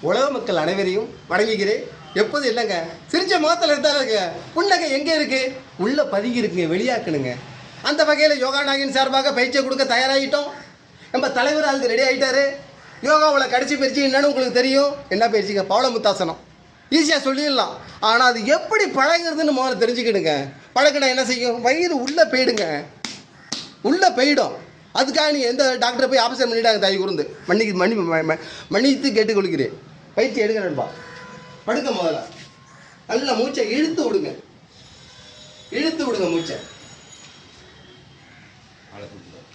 உலக மக்கள் அனைவரையும் வணங்குகிறேன். எப்போது இல்லைங்க? சிரிச்ச முகத்தில் இருக்கு. புன்னகை எங்கே இருக்கு? உள்ள பதுங்கி இருக்குங்க வெளியாக்கணுங்க. அந்த வகையில் யோகா நாகின் சார்பாக பயிற்சியை கொடுக்க தயாராகிட்டோம் நம்ம தலைவர் அதுக்கு ரெடி ஆகிட்டாரு யோகாவில் கடிச்சு பயிற்சி என்னன்னு உங்களுக்கு தெரியும். என்ன பயிற்சிங்க? பவளமுத்தாசனம். ஈஸியாக சொல்லிடலாம். ஆனால் அது எப்படி பழகிறதுன்னு முதல்ல தெரிஞ்சுக்கிடுங்க. பழகினா என்ன செய்யும்? வயிறு உள்ளே போயிடுங்க. உள்ளே போயிடும். அதுக்காக நீ எந்த டாக்டரை போய் ஆபரேஷன் பண்ணிட்டாங்க தாய் கூர்ந்து? மன்னிக்கு மன்னி மன்னித்து கேட்டுக்கொள்கிறேன். பயிற்சி எடுங்க நண்பா. படுக்க முதல்ல. நல்லா மூச்சை இழுத்து விடுங்க. இழுத்து விடுங்க மூச்சை.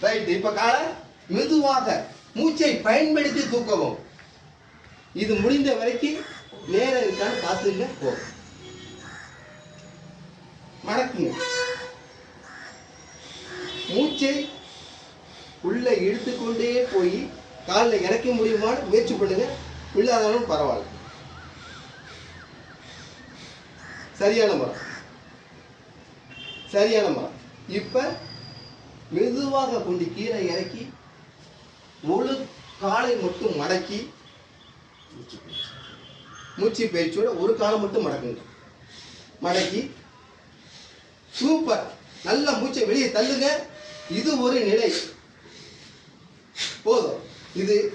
ரைட் இப்போ காலை மெதுவாக மூச்சை பயன்படுத்தி தூக்கவும். இது முடிந்த வரைக்கும் நேரம் இருக்கான்னு பார்த்துங்க போ. மடக்குங்க. மூச்சை உள்ளே இழுத்துக்கொண்டே போய் காலில் இறக்க முடியுமான்னு முயற்சி பண்ணுங்க. உள்ளாதாலும் பரவாயில்ல. சரியான மரம். சரியான மரம். இப்போ மெதுவாக கொண்டு கீழே இறக்கி முழு காலை மட்டும் மடக்கி மூச்சு பயிற்சியோட ஒரு காலை மட்டும் மடக்குங்க. மடக்கி சூப்பர் நல்ல மூச்சை வெளியே தள்ளுங்க. இது ஒரு நிலை. போதும். இது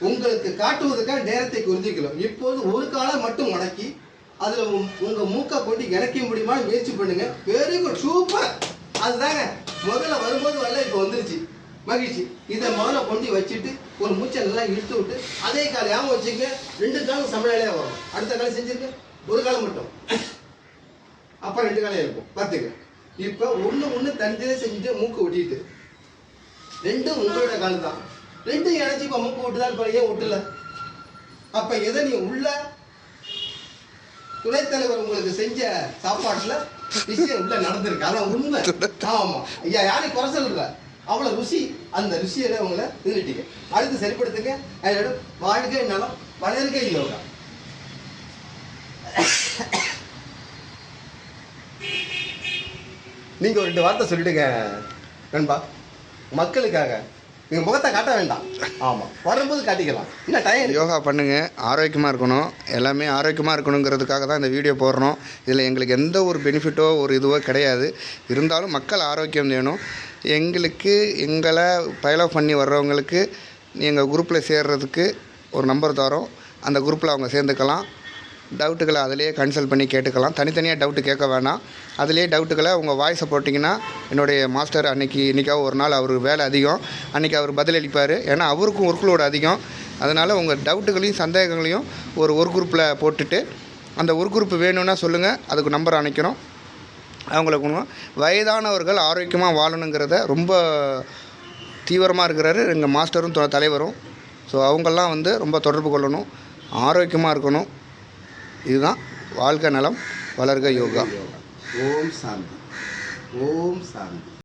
உங்களுக்கு காட்டுவதற்காக நேரத்தை குறிஞ்சிக்கலாம் இப்போது ஒரு காலை மட்டும் மடக்கி அதில் உங்க- மூக்கை கொண்டு இறக்க முடியுமா முயற்சி பண்ணுங்க. வெரி குட் சூப்பர் அதுதாங்க. முதல்ல வரும்போது வரல இப்போ வந்துருச்சு. மகிழ்ச்சி. இதை முதல்ல கொண்டு வச்சுட்டு ஒரு மூச்சை நல்லா இழுத்து விட்டு அதே காலை ஞாபகம் வச்சுக்க ரெண்டு காலம் சமநிலையா வரும். அடுத்த காலம் செஞ்சிருக்க ஒரு காலம் மட்டும். அப்ப ரெண்டு காலம் இருக்கும். பார்த்துக்க இப்போ ஒன்று ஒன்று தனித்தனியாக செஞ்சுட்டு மூக்கு ஒட்டிட்டு. ரெண்டும் உங்களோட கால் தான் ரெண்டும் இணைச்சி இப்போ மூக்கு விட்டுதான் இப்போ ஏன் விட்டுல அப்போ எதை நீ உள்ள துணைத் தலைவர் உங்களுக்கு செஞ்ச சாப்பாட்டுல விஷயம் உள்ள நடந்திருக்கு. அதான் உண்மை. ஆமா. ஐயா யாரையும் குறை சொல்ல அவ்வளவு ருசி. அந்த ருசியை உங்களை நிறுத்திக்க அடுத்து சரிப்படுத்துங்க. அதோட வாழ்க்கை நலம் வளர்க யோகா. நீங்க ஒரு ரெண்டு வார்த்தை சொல்லிடுங்க நண்பா. மக்களுக்காக. நீங்க முகத்தை காட்ட வேண்டாம். ஆமா. வரும்போது காட்டிக்கலாம். என்ன டைம் யோகா பண்ணுங்கள் ஆரோக்கியமாக இருக்கணும். எல்லாமே ஆரோக்கியமாக இருக்கணுங்கிறதுக்காக தான் இந்த வீடியோ போடுறோம். இதில் எங்களுக்கு எந்த ஒரு பெனிஃபிட்டோ ஒரு இதுவோ கிடையாது. இருந்தாலும் மக்கள் ஆரோக்கியம் வேணும். எங்களுக்கு எங்களை பயலோ பண்ணி வர்றவங்களுக்கு எங்கள் குரூப்பில் சேர்றதுக்கு ஒரு நம்பர் தரோம். அந்த குரூப்பில் அவங்க சேர்ந்துக்கலாம். டவுட்டுகளை அதிலேயே கன்சல்ட் பண்ணி கேட்டுக்கலாம். தனித்தனியாக டவுட்டு கேட்க வேணாம். அதிலேயே டவுட்டுகளை உங்கள் வாய்ஸை போட்டிங்கன்னா என்னுடைய மாஸ்டர் அன்றைக்கி இன்றைக்காக ஒரு நாள் அவர் வேலை அதிகம். அன்றைக்கி அவர் பதிலளிப்பார். ஏன்னா அவருக்கும் ஒர்க் லோடு அதிகம். அதனால் உங்கள் டவுட்டுகளையும் சந்தேகங்களையும் ஒரு ஒரு குரூப்பில் போட்டுட்டு அந்த ஒரு குரூப் வேணும்னா சொல்லுங்கள் அதுக்கு நம்பர் அணைக்கிறோம் அவங்களுக்கு வயதானவர்கள் ஆரோக்கியமாக வாழணுங்கிறத ரொம்ப தீவிரமாக இருக்கிறாரு. எங்கள் மாஸ்டரும் தலைவரும். ஸோ அவங்கெல்லாம் வந்து ரொம்ப தொடர்பு கொள்ளணும். ஆரோக்கியமாக இருக்கணும். இதுதான் வாழ்க்கை நலம் வளர்க யோகா. ஓம் சாந்தி. ஓம் சாந்தி